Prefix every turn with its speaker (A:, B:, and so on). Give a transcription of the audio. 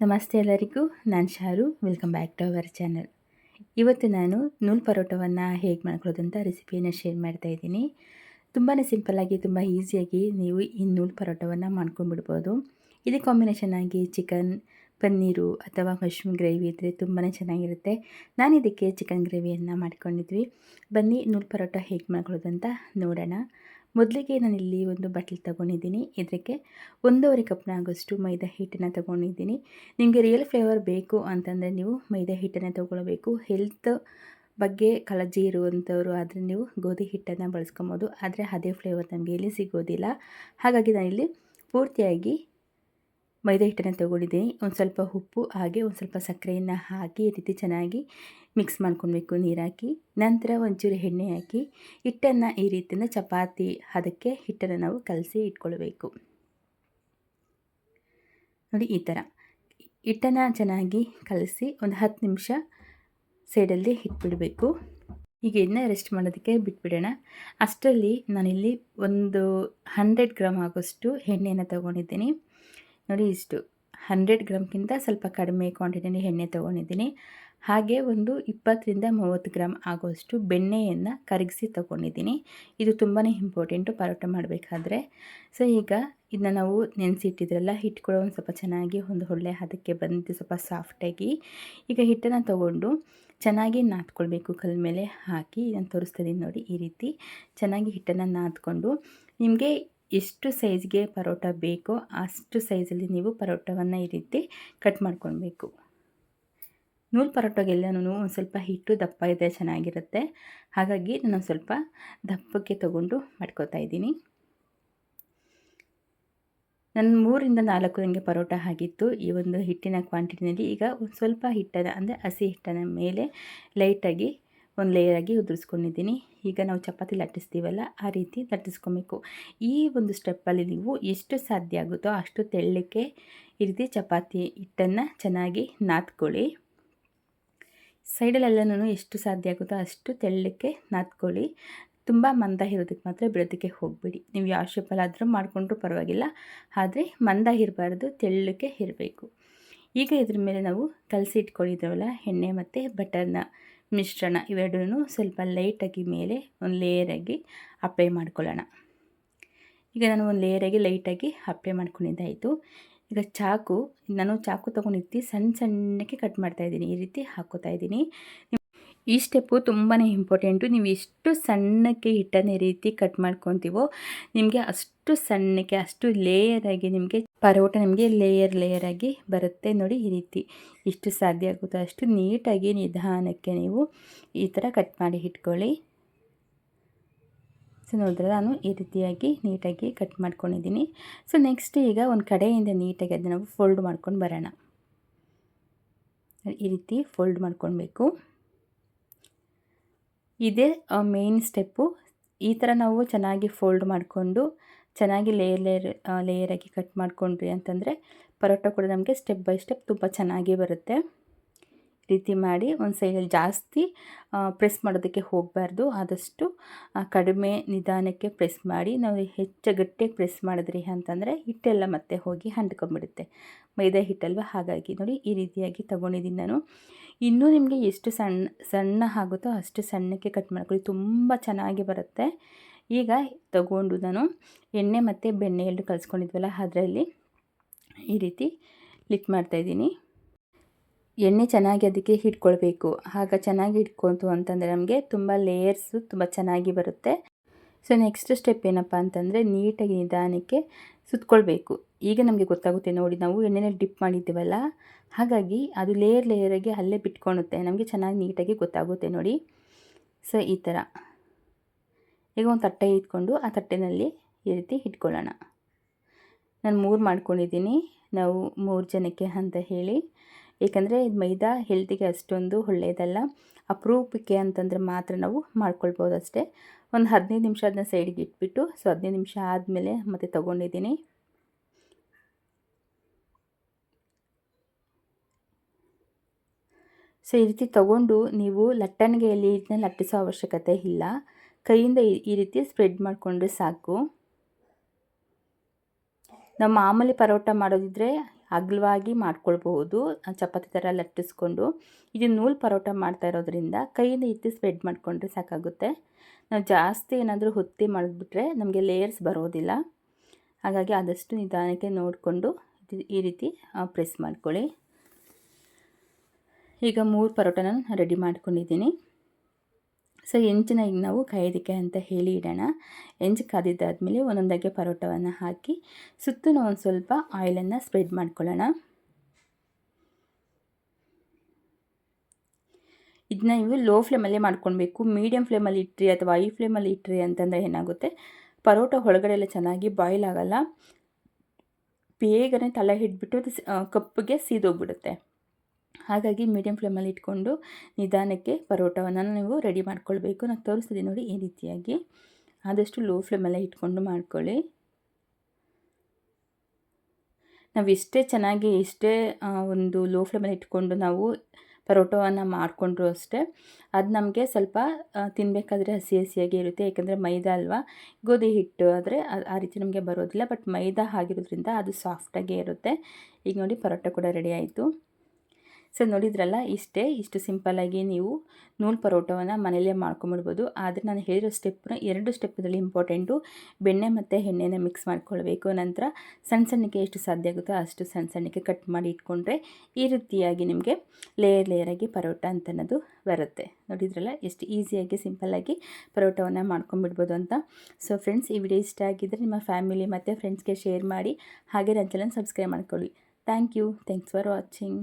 A: ನಮಸ್ತೆ ಎಲ್ಲರಿಗೂ, ನಾನು Sharu welcome back to our channel ಇವತ್ತು ನಾನು ನೂಲ್ ಪರೋಟವನ್ನು ಹೇಗೆ ಮಾಡ್ಕೊಳ್ಳೋದಂತ ರೆಸಿಪಿಯನ್ನು ಶೇರ್ ಮಾಡ್ತಾ ಇದ್ದೀನಿ. ತುಂಬಾ ಸಿಂಪಲ್ಲಾಗಿ ತುಂಬ ಈಸಿಯಾಗಿ ನೀವು ಈ ನೂಲ್ ಪರೋಟವನ್ನು ಮಾಡ್ಕೊಂಡ್ಬಿಡ್ಬೋದು. ಇದು ಕಾಂಬಿನೇಷನ್ ಆಗಿ ಚಿಕನ್ ಪನ್ನೀರು ಅಥವಾ ಮಶ್ರೂಮ್ ಗ್ರೇವಿ ಇದ್ದರೆ ತುಂಬಾ ಚೆನ್ನಾಗಿರುತ್ತೆ. ನಾನು ಇದಕ್ಕೆ ಚಿಕನ್ ಗ್ರೇವಿಯನ್ನು ಮಾಡ್ಕೊಂಡಿದ್ವಿ. ಬನ್ನಿ ನೂಲ್ ಪರೋಟ ಹೇಗೆ ಮಾಡ್ಕೊಳ್ಳೋದಂತ ನೋಡೋಣ. ಮೊದಲಿಗೆ ನಾನಿಲ್ಲಿ ಒಂದು ಬಟ್ಲು ತೊಗೊಂಡಿದ್ದೀನಿ. ಇದಕ್ಕೆ ಒಂದೂವರೆ ಕಪ್ನ ಆಗೋಷ್ಟು ಮೈದಾ ಹಿಟ್ಟನ್ನು ತೊಗೊಂಡಿದ್ದೀನಿ. ನಿಮಗೆ ರಿಯಲ್ ಫ್ಲೇವರ್ ಬೇಕು ಅಂತಂದರೆ ನೀವು ಮೈದಾ ಹಿಟ್ಟನ್ನು ತೊಗೊಳ್ಬೇಕು. ಹೆಲ್ತ್ ಬಗ್ಗೆ ಕಾಳಜಿ ಇರುವಂಥವ್ರು ಆದರೆ ನೀವು ಗೋಧಿ ಹಿಟ್ಟನ್ನು ಬಳಸ್ಕೊಬೋದು. ಆದರೆ ಅದೇ ಫ್ಲೇವರ್ ನಮಗೆ ಇಲ್ಲಿ ಸಿಗೋದಿಲ್ಲ. ಹಾಗಾಗಿ ನಾನಿಲ್ಲಿ ಪೂರ್ತಿಯಾಗಿ ಮೈದಾ ಹಿಟ್ಟನ್ನು ತೊಗೊಂಡಿದ್ದೀನಿ. ಒಂದು ಸ್ವಲ್ಪ ಉಪ್ಪು, ಹಾಗೆ ಒಂದು ಸ್ವಲ್ಪ ಸಕ್ಕರೆಯನ್ನು ಹಾಕಿ ಈ ರೀತಿ ಚೆನ್ನಾಗಿ ಮಿಕ್ಸ್ ಮಾಡ್ಕೊಳ್ಬೇಕು ನೀರು ಹಾಕಿ. ನಂತರ ಒಂಚೂರು ಎಣ್ಣೆ ಹಾಕಿ ಹಿಟ್ಟನ್ನು ಈ ರೀತಿಯಿಂದ ಚಪಾತಿ ಅದಕ್ಕೆ ಹಿಟ್ಟನ್ನು ನಾವು ಕಲಸಿ ಇಟ್ಕೊಳ್ಬೇಕು. ನೋಡಿ ಈ ಥರ ಹಿಟ್ಟನ್ನು ಚೆನ್ನಾಗಿ ಕಲಸಿ ಒಂದು ಹತ್ತು ನಿಮಿಷ ಸೈಡಲ್ಲಿ ಇಟ್ಬಿಡಬೇಕು. ಈಗ ಎಣ್ಣೆ ರೆಸ್ಟ್ ಮಾಡೋದಕ್ಕೆ ಬಿಟ್ಬಿಡೋಣ. ಅಷ್ಟರಲ್ಲಿ ನಾನಿಲ್ಲಿ ಒಂದು ಹಂಡ್ರೆಡ್ ಗ್ರಾಮ್ ಆಗೋಷ್ಟು ಎಣ್ಣೆಯನ್ನು ತೊಗೊಂಡಿದ್ದೀನಿ. ನೋಡಿ ಇಷ್ಟು. ಹಂಡ್ರೆಡ್ ಗ್ರಾಮ್ಗಿಂತ ಸ್ವಲ್ಪ ಕಡಿಮೆ ಕ್ವಾಂಟಿಟಿಯಲ್ಲಿ ಎಣ್ಣೆ ತೊಗೊಂಡಿದ್ದೀನಿ. ಹಾಗೆ ಒಂದು ಇಪ್ಪತ್ತರಿಂದ ಮೂವತ್ತು ಗ್ರಾಮ್ ಆಗೋಷ್ಟು ಬೆಣ್ಣೆಯನ್ನು ಕರಗಿಸಿ ತೊಗೊಂಡಿದ್ದೀನಿ. ಇದು ತುಂಬಾ ಇಂಪಾರ್ಟೆಂಟು ಪರೋಟ ಮಾಡಬೇಕಾದ್ರೆ. ಸೊ, ಈಗ ಇದನ್ನ ನಾವು ನೆನೆಸಿಟ್ಟಿದ್ರಲ್ಲ ಹಿಟ್ಟು ಕೂಡ ಒಂದು ಸ್ವಲ್ಪ ಚೆನ್ನಾಗಿ ಒಂದು ಒಳ್ಳೆ ಹದಕ್ಕೆ ಬಂದು ಸ್ವಲ್ಪ ಸಾಫ್ಟಾಗಿ. ಈಗ ಹಿಟ್ಟನ್ನು ತೊಗೊಂಡು ಚೆನ್ನಾಗಿ ನಾದ್ಕೊಳ್ಬೇಕು ಕಲ್ ಮೇಲೆ ಹಾಕಿ, ಇದನ್ನು ತೋರಿಸ್ತಿದ್ದೀನಿ ನೋಡಿ ಈ ರೀತಿ. ಚೆನ್ನಾಗಿ ಹಿಟ್ಟನ್ನು ನಾದ್ಕೊಂಡು ನಿಮಗೆ ಎಷ್ಟು ಸೈಜ್ಗೆ ಪರೋಟ ಬೇಕೋ ಅಷ್ಟು ಸೈಜಲ್ಲಿ ನೀವು ಪರೋಟವನ್ನು ಈ ರೀತಿ ಕಟ್ ಮಾಡ್ಕೊಳ್ಬೇಕು. ನೂಲು ಪರೋಟಗೆಲ್ಲನೂ ಒಂದು ಸ್ವಲ್ಪ ಹಿಟ್ಟು, ದಪ್ಪ ಇದೆ ಚೆನ್ನಾಗಿರುತ್ತೆ. ಹಾಗಾಗಿ ನಾನು ಸ್ವಲ್ಪ ದಪ್ಪಕ್ಕೆ ತಗೊಂಡು ಮಾಡ್ಕೋತಾ ಇದ್ದೀನಿ. ನನ್ನ ಮೂರಿಂದ ನಾಲ್ಕು ನನಗೆ ಪರೋಟ ಆಗಿತ್ತು ಈ ಒಂದು ಹಿಟ್ಟಿನ ಕ್ವಾಂಟಿಟಿನಲ್ಲಿ ಈಗ ಒಂದು ಸ್ವಲ್ಪ ಹಿಟ್ಟನ್ನು, ಅಂದರೆ ಹಸಿ ಹಿಟ್ಟನ ಮೇಲೆ ಲೈಟಾಗಿ ಒಂದು ಲೇಯರಾಗಿ ಉದುರಿಸ್ಕೊಂಡಿದ್ದೀನಿ. ಈಗ ನಾವು ಚಪಾತಿ ಲಟ್ಟಿಸ್ತೀವಲ್ಲ, ಆ ರೀತಿ ಲಟ್ಟಿಸ್ಕೊಬೇಕು. ಈ ಒಂದು ಸ್ಟೆಪ್ಪಲ್ಲಿ ನೀವು ಎಷ್ಟು ಸಾಧ್ಯ ಆಗುತ್ತೋ ಅಷ್ಟು ತೆಳ್ಳಕ್ಕೆ ಈ ರೀತಿ ಚಪಾತಿ ಹಿಟ್ಟನ್ನು ಚೆನ್ನಾಗಿ ನಾದ್ಕೊಳ್ಳಿ. ಸೈಡಲ್ಲೆಲ್ಲನೂ ಎಷ್ಟು ಸಾಧ್ಯ ಆಗುತ್ತೋ ಅಷ್ಟು ತೆಳ್ಳಕ್ಕೆ ನಾದ್ಕೊಳ್ಳಿ. ತುಂಬ ಮಂದ ಇರೋದಕ್ಕೆ ಮಾತ್ರ ಬಿಡೋದಕ್ಕೆ ಹೋಗಬೇಡಿ. ನೀವು ಯಾವ ಶೇಪಲ್ಲಾದರೂ ಮಾಡಿಕೊಂಡ್ರೂ ಪರವಾಗಿಲ್ಲ, ಆದರೆ ಮಂದ ಇರಬಾರ್ದು, ತೆಳ್ಳಕ್ಕೆ ಇರಬೇಕು. ಈಗ ಇದ್ರ ಮೇಲೆ ನಾವು ಕಲಸಿ ಇಟ್ಕೊಂಡಿದ್ದೇವಲ್ಲ ಎಣ್ಣೆ ಮತ್ತು ಬಟರ್ನ. ಮಿಶ್ರಣ ಇವೆರಡೂ ಸ್ವಲ್ಪ ಲೈಟಾಗಿ ಮೇಲೆ ಒಂದು ಲೇಯರಾಗಿ ಅಪ್ಲೈ ಮಾಡ್ಕೊಳ್ಳೋಣ. ಈಗ ನಾನು ಒಂದು ಲೇಯರಾಗಿ ಲೈಟಾಗಿ ಅಪ್ಲೈ ಮಾಡ್ಕೊಂಡಿದ್ದಾಯಿತು ಈಗ ಚಾಕು, ನಾನು ಚಾಕು ತೊಗೊಂಡಿರ್ತಿ ಸಣ್ಣ ಸಣ್ಣಕ್ಕೆ ಕಟ್ ಮಾಡ್ತಾಯಿದ್ದೀನಿ ಈ ರೀತಿ ಹಾಕೋತಾ ಇದ್ದೀನಿ. ಈ ಸ್ಟೆಪ್ಪು ತುಂಬಾ ಇಂಪಾರ್ಟೆಂಟು ನೀವು ಎಷ್ಟು ಸಣ್ಣಕ್ಕೆ ಹಿಟ್ಟನ್ನು ರೀತಿ ಕಟ್ ಮಾಡ್ಕೊತೀವೋ, ನಿಮಗೆ ಅಷ್ಟು ಸಣ್ಣಕ್ಕೆ, ಅಷ್ಟು ಲೇಯರಾಗಿ ನಿಮಗೆ ಪರೋಟ ನಿಮಗೆ ಲೇಯರ್ ಲೇಯರಾಗಿ ಬರುತ್ತೆ ನೋಡಿ ಈ ರೀತಿ. ಎಷ್ಟು ಸಾಧ್ಯ ಆಗುತ್ತೋ ಅಷ್ಟು ನೀಟಾಗಿ ನಿಧಾನಕ್ಕೆ ನೀವು ಈ ಥರ ಕಟ್ ಮಾಡಿ ಇಟ್ಕೊಳ್ಳಿ. ಸೊ ನೋಡಿದ್ರೆ ನಾನು ಈ ರೀತಿಯಾಗಿ ನೀಟಾಗಿ ಕಟ್ ಮಾಡ್ಕೊಂಡಿದ್ದೀನಿ. ಸೊ ನೆಕ್ಸ್ಟ್ ಈಗ ಒಂದು ಕಡೆಯಿಂದ ನೀಟಾಗಿ ಅದನ್ನು ಫೋಲ್ಡ್ ಮಾಡ್ಕೊಂಡು ಬರೋಣ. ಈ ರೀತಿ ಫೋಲ್ಡ್ ಮಾಡ್ಕೊಳ್ಬೇಕು. ಇದೇ ಮೇನ್ ಸ್ಟೆಪ್ಪು ಈ ಥರ ನಾವು ಚೆನ್ನಾಗಿ ಫೋಲ್ಡ್ ಮಾಡಿಕೊಂಡು, ಚೆನ್ನಾಗಿ ಲೇಯರ್ ಲೇಯರ್ ಲೇಯರಾಗಿ ಕಟ್ ಮಾಡಿಕೊಂಡ್ರಿ ಅಂತಂದರೆ, ಪರೋಟ ಕೂಡ ನಮಗೆ ಸ್ಟೆಪ್ ಬೈ ಸ್ಟೆಪ್ ತುಂಬ ಚೆನ್ನಾಗಿ ಬರುತ್ತೆ. ರೀತಿ ಮಾಡಿ ಒಂದು ಸೈಡಲ್ಲಿ ಜಾಸ್ತಿ ಪ್ರೆಸ್ ಮಾಡೋದಕ್ಕೆ ಹೋಗಬಾರ್ದು. ಆದಷ್ಟು ಕಡಿಮೆ ನಿಧಾನಕ್ಕೆ ಪ್ರೆಸ್ ಮಾಡಿ. ನಾವು ಹೆಚ್ಚು ಗಟ್ಟಿಯಾಗಿ ಪ್ರೆಸ್ ಮಾಡಿದ್ರಿ ಅಂತಂದರೆ ಹಿಟ್ಟೆಲ್ಲ ಮತ್ತೆ ಹೋಗಿ ಹಂಡ್ಕೊಂಡ್ಬಿಡುತ್ತೆ ಮೈದಾ ಹಿಟ್ಟಲ್ವ? ಹಾಗಾಗಿ ನೋಡಿ, ಈ ರೀತಿಯಾಗಿ ತೊಗೊಂಡಿದ್ದೀನಿ ನಾನು. ಇನ್ನೂ ನಿಮಗೆ ಎಷ್ಟು ಸಣ್ಣ ಸಣ್ಣ ಆಗುತ್ತೋ ಅಷ್ಟು ಸಣ್ಣಕ್ಕೆ ಕಟ್ ಮಾಡ್ಕೊಳ್ಳಿ. ತುಂಬ ಚೆನ್ನಾಗಿ ಬರುತ್ತೆ. ಈಗ ತಗೊಂಡು ನಾನು ಎಣ್ಣೆ ಮತ್ತು ಬೆಣ್ಣೆ ಎರಡು ಕಲಿಸ್ಕೊಂಡಿದ್ವಲ್ಲ, ಅದರಲ್ಲಿ ಈ ರೀತಿ ಲಿಟ್ ಮಾಡ್ತಾಯಿದ್ದೀನಿ ಎಣ್ಣೆ ಚೆನ್ನಾಗಿ ಅದಕ್ಕೆ ಹಿಡ್ಕೊಳ್ಬೇಕು. ಆಗ ಚೆನ್ನಾಗಿ ಹಿಡ್ಕೊತು ಅಂತಂದರೆ ನಮಗೆ ತುಂಬ ಲೇಯರ್ಸು ತುಂಬ ಚೆನ್ನಾಗಿ ಬರುತ್ತೆ. ಸೊ ನೆಕ್ಸ್ಟ್ ಸ್ಟೆಪ್ ಏನಪ್ಪ ಅಂತಂದರೆ ನೀಟಾಗಿ ನಿಧಾನಕ್ಕೆ ಸುತ್ಕೊಳ್ಬೇಕು. ಈಗ ನಮಗೆ ಗೊತ್ತಾಗುತ್ತೆ ನೋಡಿ, ನಾವು ಎಣ್ಣೆನ ಡಿಪ್ ಮಾಡಿದ್ದೀವಲ್ಲ? ಹಾಗಾಗಿ ಅದು ಲೇಯರ್ ಲೇಯರಾಗಿ ಅಲ್ಲೇ ಬಿಟ್ಕೊಳುತ್ತೆ. ನಮಗೆ ಚೆನ್ನಾಗಿ ನೀಟಾಗಿ ಗೊತ್ತಾಗುತ್ತೆ ನೋಡಿ. ಸೊ ಈ ಥರ. ಈಗ ಒಂದು ತಟ್ಟೆ ಇಟ್ಕೊಂಡು ಆ ತಟ್ಟೆನಲ್ಲಿ ಈ ರೀತಿ ಇಟ್ಕೊಳ್ಳೋಣ ನಾನು ಮೂರು ಮಾಡ್ಕೊಂಡಿದ್ದೀನಿ. ನಾವು ಮೂರು ಜನಕ್ಕೆ ಅಂತ ಹೇಳಿ. ಏಕೆಂದರೆ ಇದು ಮೈದಾ ಹೆಲ್ತಿಗೆ ಅಷ್ಟೊಂದು ಒಳ್ಳೆಯದಲ್ಲ. ಅಪರೂಪಕ್ಕೆ ಅಂತಂದರೆ ಮಾತ್ರ ನಾವು ಮಾಡ್ಕೊಳ್ಬೋದು ಅಷ್ಟೇ ಒಂದು ಹದಿನೈದು ನಿಮಿಷ ಅದನ್ನ ಸೈಡಿಗೆ ಇಟ್ಬಿಟ್ಟು ಸೊ ಹದಿನೈದು ನಿಮಿಷ ಆದಮೇಲೆ ಮತ್ತೆ ತೊಗೊಂಡಿದ್ದೀನಿ. ಸೊ ಈ ರೀತಿ ತೊಗೊಂಡು ನೀವು ಲಟ್ಟಣಿಗೆಯಲ್ಲಿ ಇದನ್ನ ಲಟ್ಟಿಸೋ ಅವಶ್ಯಕತೆ ಇಲ್ಲ. ಕೈಯಿಂದ ಈ ರೀತಿ ಸ್ಪ್ರೆಡ್ ಮಾಡಿಕೊಂಡ್ರೆ ಸಾಕು. ನಾವು ಮಾಮೂಲಿ ಪರೋಟ ಮಾಡೋದಿದ್ರೆ ಅಗಲವಾಗಿ ಮಾಡ್ಕೊಳ್ಬಹುದು ಚಪಾತಿ ಥರ ಲಟ್ಟಿಸ್ಕೊಂಡು. ಇದು ನೂಲು ಪರೋಟ ಮಾಡ್ತಾ ಇರೋದ್ರಿಂದ ಕೈಯಿಂದ ಎತ್ತಿ ಸ್ಪ್ರೆಡ್ ಮಾಡಿಕೊಂಡ್ರೆ ಸಾಕಾಗುತ್ತೆ. ನಾವು ಜಾಸ್ತಿ ಏನಾದರೂ ಹೊತ್ತಿ ಮಾಡಿಬಿಟ್ರೆ ನಮಗೆ ಲೇಯರ್ಸ್ ಬರೋದಿಲ್ಲ. ಹಾಗಾಗಿ ಆದಷ್ಟು ನಿಧಾನಕ್ಕೆ ನೋಡಿಕೊಂಡು ಈ ರೀತಿ ಪ್ರೆಸ್ ಮಾಡ್ಕೊಳ್ಳಿ. ಈಗ ಮೂರು ಪರೋಟನ ರೆಡಿ ಮಾಡ್ಕೊಂಡಿದ್ದೀನಿ. ಸೊ ಹೆಂಚನ್ನ ಈಗ ನಾವು ಕಾಯೋದಕ್ಕೆ ಅಂತ ಹೇಳಿ ಇಡೋಣ. ಹೆಂಚು ಕಾದಿದ್ದಾದಮೇಲೆ ಒಂದೊಂದಾಗೆ ಪರೋಟವನ್ನು ಹಾಕಿ ಸುತ್ತಲೂ ಒಂದು ಸ್ವಲ್ಪ ಆಯಿಲನ್ನು ಸ್ಪ್ರೆಡ್ ಮಾಡ್ಕೊಳ್ಳೋಣ. ಇದನ್ನ ನೀವು ಲೋ ಫ್ಲೇಮಲ್ಲೇ ಮಾಡ್ಕೊಳ್ಬೇಕು. ಮೀಡಿಯಮ್ ಫ್ಲೇಮಲ್ಲಿ ಇಟ್ಟರೆ ಅಥವಾ ಐ ಫ್ಲೇಮಲ್ಲಿ ಇಟ್ಟರೆ ಅಂತಂದರೆ ಏನಾಗುತ್ತೆ? ಪರೋಟ ಒಳಗಡೆ ಎಲ್ಲ ಚೆನ್ನಾಗಿ ಬಾಯ್ಲ್ ಆಗೋಲ್ಲ. ಬೇಗನೆ ತಲೆ ಹಿಡ್ಬಿಟ್ಟು ಅದು ಕಪ್ಪಿಗೆ ಸೀದೋಗ್ಬಿಡುತ್ತೆ. ಹಾಗಾಗಿ ಮೀಡಿಯಮ್ ಫ್ಲೇಮಲ್ಲಿ ಇಟ್ಕೊಂಡು ನಿಧಾನಕ್ಕೆ ಪರೋಟವನ್ನು ನೀವು ರೆಡಿ ಮಾಡ್ಕೊಳ್ಬೇಕು. ನಾನು ತೋರಿಸ್ತೀನಿ ನೋಡಿ ಈ ರೀತಿಯಾಗಿ. ಆದಷ್ಟು ಲೋ ಫ್ಲೇಮಲ್ಲೇ ಇಟ್ಕೊಂಡು ಮಾಡ್ಕೊಳ್ಳಿ. ನಾವು ಎಷ್ಟೇ ಚೆನ್ನಾಗಿ ಎಷ್ಟೇ ಒಂದು ಲೋ ಫ್ಲೇಮಲ್ಲಿ ಇಟ್ಕೊಂಡು ನಾವು ಪರೋಟವನ್ನು ಮಾಡಿಕೊಂಡ್ರು ಅಷ್ಟೇ. ಅದು ನಮಗೆ ಸ್ವಲ್ಪ ತಿನ್ನಬೇಕಾದ್ರೆ ಹಸಿ ಹಸಿಯಾಗಿ ಇರುತ್ತೆ. ಯಾಕಂದರೆ ಮೈದಾ ಅಲ್ವಾ? ಗೋಧಿ ಹಿಟ್ಟು ಆದರೆ ಆ ರೀತಿ ನಮಗೆ ಬರೋದಿಲ್ಲ. ಬಟ್ ಮೈದಾ ಆಗಿರೋದ್ರಿಂದ ಅದು ಸಾಫ್ಟಾಗೇ ಇರುತ್ತೆ. ಈಗ ನೋಡಿ ಪರೋಟ ಕೂಡ ರೆಡಿ ಆಯಿತು. ಸೊ ನೋಡಿದ್ರಲ್ಲ, ಇಷ್ಟೇ, ಇಷ್ಟು ಸಿಂಪಲ್ಲಾಗಿ ನೀವು ನೂಲು ಪರೋಟವನ್ನು ಮನೆಯಲ್ಲೇ ಮಾಡ್ಕೊಂಬಿಡ್ಬೋದು. ಆದರೆ ನಾನು ಹೇಳಿರೋ ಸ್ಟೆಪ್ನ ಎರಡು ಸ್ಟೆಪ್ದಲ್ಲಿ ಇಂಪಾರ್ಟೆಂಟು ಬೆಣ್ಣೆ ಮತ್ತು ಎಣ್ಣೆನ ಮಿಕ್ಸ್ ಮಾಡ್ಕೊಳ್ಬೇಕು. ನಂತರ ಸಣ್ಣ ಸಣ್ಣಕ್ಕೆ ಎಷ್ಟು ಸಾಧ್ಯ ಆಗುತ್ತೋ ಅಷ್ಟು ಸಣ್ಣ ಸಣ್ಣಕ್ಕೆ ಕಟ್ ಮಾಡಿ ಇಟ್ಕೊಂಡ್ರೆ ಈ ರೀತಿಯಾಗಿ ನಿಮಗೆ ಲೇಯರ್ ಲೇಯರಾಗಿ ಪರೋಟ ಅಂತನ್ನೋದು ಬರುತ್ತೆ. ನೋಡಿದ್ರಲ್ಲ, ಎಷ್ಟು ಈಸಿಯಾಗಿ ಸಿಂಪಲ್ಲಾಗಿ ಪರೋಟವನ್ನು ಮಾಡ್ಕೊಂಬಿಡ್ಬೋದು ಅಂತ. ಸೊ ಫ್ರೆಂಡ್ಸ್ ಈ ವಿಡಿಯೋ ಇಷ್ಟ ಆಗಿದ್ದರೆ ನಿಮ್ಮ ಫ್ಯಾಮಿಲಿ ಮತ್ತು ಫ್ರೆಂಡ್ಸ್ಗೆ ಶೇರ್ ಮಾಡಿ. ಹಾಗೆ ನನ್ನ ಚಾನಲ್ ಸಬ್ಸ್ಕ್ರೈಬ್ ಮಾಡ್ಕೊಳ್ಳಿ. Thank you thanks for watching